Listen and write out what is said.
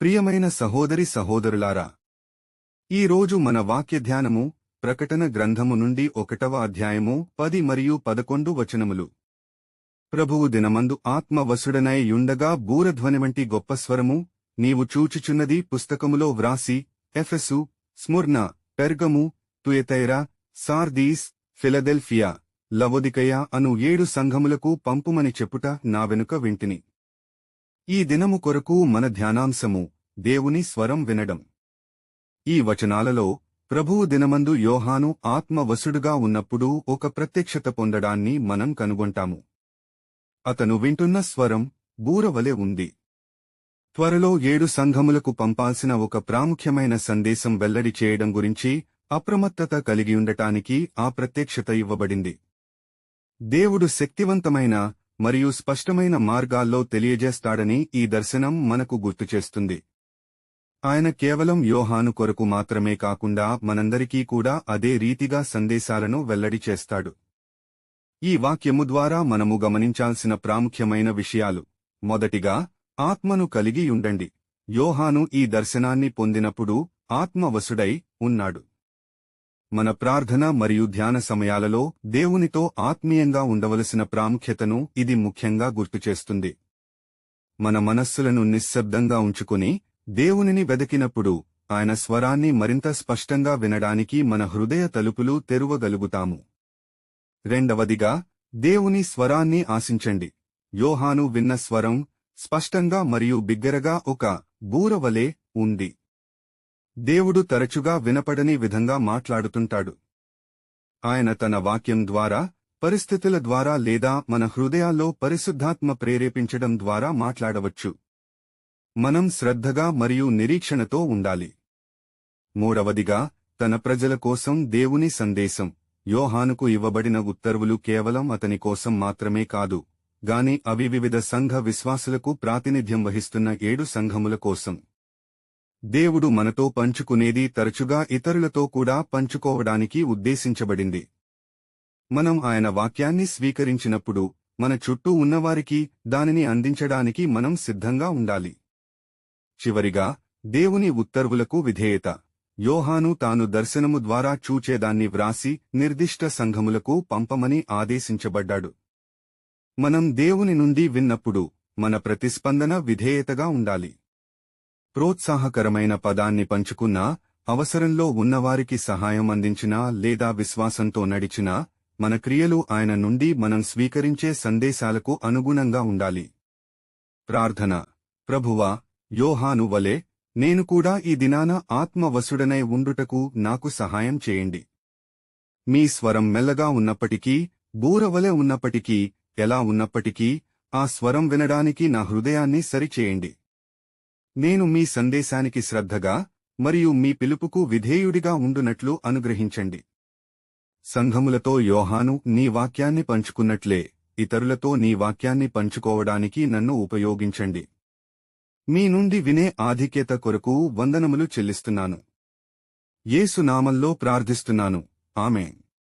ప్రియమైన సహోదరి సహోదరులారా ఈ రోజు మన వాక్య ధ్యానము ప్రకటన గ్రంథము నుండి ఒకటవ అధ్యాయము పది మరియు పదకొండు వచనములు. ప్రభువు దినమందు ఆత్మవసుడనై యుండగా బూరధ్వని వంటి గొప్ప స్వరము నీవు చూచుచున్నది పుస్తకములో వ్రాసి Ephesus Smyrna Pergamum Thyatira Sardis Philadelphia Laodicea అను ఏడు సంఘములకు పంపుమని చెప్పుట నా వెనుక వింటిని. ఈ దినము కొరకు మన ధ్యానాంశము దేవుని స్వరం వినడం. ఈ వచనాలలో ప్రభువు దినమందు యోహాను ఆత్మవసుడుగా ఉన్నప్పుడు ఒక ప్రత్యక్షత పొందడాన్ని మనం కనుగొంటాము. అతను వింటున్న స్వరం బూరవలె ఉంది. త్వరలో ఏడు సంఘములకు పంపాల్సిన ఒక ప్రాముఖ్యమైన సందేశం వెల్లడి చేయడం గురించి అప్రమత్తత కలిగియుండటానికి ఆ ప్రత్యక్షత ఇవ్వబడింది. దేవుడు శక్తివంతమైన మరియు స్పష్టమైన మార్గాల్లో తెలియజేస్తాడని ఈ దర్శనం మనకు గుర్తుచేస్తుంది ఆయన కేవలం యోహాను కొరకు మాత్రమే కాకుండా మనందరికీ కూడా అదే రీతిగా సందేశాలను వెల్లడి చేస్తాడు. ఈ వాక్యము ద్వారా మనము గమనించాల్సిన ప్రాముఖ్యమైన విషయాలు. మొదటిగా ఆత్మను కలిగి ఉండండి. యోహాను ఈ దర్శనాన్ని పొందినప్పుడు ఆత్మవసుడై ఉన్నాడు. మన ప్రార్థన మరియు ధ్యాన సమయాలలో దేవునితో ఆత్మీయంగా ఉండవలసిన ప్రాముఖ్యతను ఇది ముఖ్యంగా గుర్తుచేస్తుంది మన మనస్సులను నిశ్శబ్దంగా ఉంచుకుని దేవునిని వెదకినప్పుడు ఆయన స్వరాన్ని మరింత స్పష్టంగా వినడానికి మన హృదయ తలుపులు తెరువగలుగుతాము. రెండవదిగా దేవుని స్వరాన్ని ఆశించండి. యోహాను విన్న స్వరం స్పష్టంగా మరియు బిగ్గరగా ఒక బూరవలే ఉంది. దేవుడు తరచుగా వినపడని విధంగా మాట్లాడుతుంటాడు. ఆయన తన వాక్యం ద్వారా పరిస్థితుల ద్వారా లేదా మన హృదయాల్లో పరిశుద్ధాత్మ ప్రేరేపించడం ద్వారా మాట్లాడవచ్చు. మనం శ్రద్ధగా మరియు నిరీక్షణతో ఉండాలి. మూడవదిగా తన ప్రజల కోసం దేవుని సందేశం. యోహానుకు ఇవ్వబడిన ఉత్తర్వులు కేవలం అతని కోసం మాత్రమే కాదు గాని అవి వివిధ సంఘ విశ్వాసులకు ప్రాతినిధ్యం వహిస్తున్న ఏడు సంఘముల కోసం. దేవుడు మనతో పంచుకునేది తరచుగా ఇతరులతో కూడా పంచుకోవడానికి ఉద్దేశించబడింది. మనం ఆయన వాక్యాన్ని స్వీకరించినప్పుడు మన చుట్టూ ఉన్నవారికి దానిని అందించడానికి మనం సిద్ధంగా ఉండాలి. చివరిగా దేవుని ఉత్తర్వులకు విధేయత. యోహాను తాను దర్శనము ద్వారా చూచేదాన్ని వ్రాసి నిర్దిష్ట సంఘములకు పంపమని ఆదేశించబడ్డాడు. మనం దేవుని నుండి విన్నప్పుడు మన ప్రతిస్పందన విధేయతగా ఉండాలి. ప్రోత్సాహకరమైన పదాన్ని పంచుకున్నా అవసరంలో ఉన్నవారికి సహాయం అందించినా లేదా విశ్వాసంతో నడిచినా మన క్రియలు ఆయన నుండి మనం స్వీకరించే సందేశాలకు అనుగుణంగా ఉండాలి. ప్రార్థన. ప్రభువా యోహాను వలె నేను కూడా ఈ దినాన ఆత్మవసుడనై ఉండుటకు నాకు సహాయం చేయండి. మీ స్వరం మెల్లగా ఉన్నప్పటికీ బూరవలె ఉన్నప్పటికీ ఎలా ఉన్నప్పటికీ ఆ స్వరం వినడానికి నా హృదయాన్ని సరిచేయండి. నేను మీ సందేశానికి శ్రద్ధగా మరియు మీ పిలుపుకు విధేయుడిగా ఉండునట్లు అనుగ్రహించండి. సంఘములతో యోహాను నీ వాక్యాన్ని పంచుకున్నట్లే ఇతరులతో నీ వాక్యాన్ని పంచుకోవడానికి నన్ను ఉపయోగించండి. మీ నుండి వినే ఆధిక్యత కొరకు వందనములు చెల్లిస్తున్నాను. యేసు నామంలో ప్రార్థిస్తున్నాను. ఆమెన్.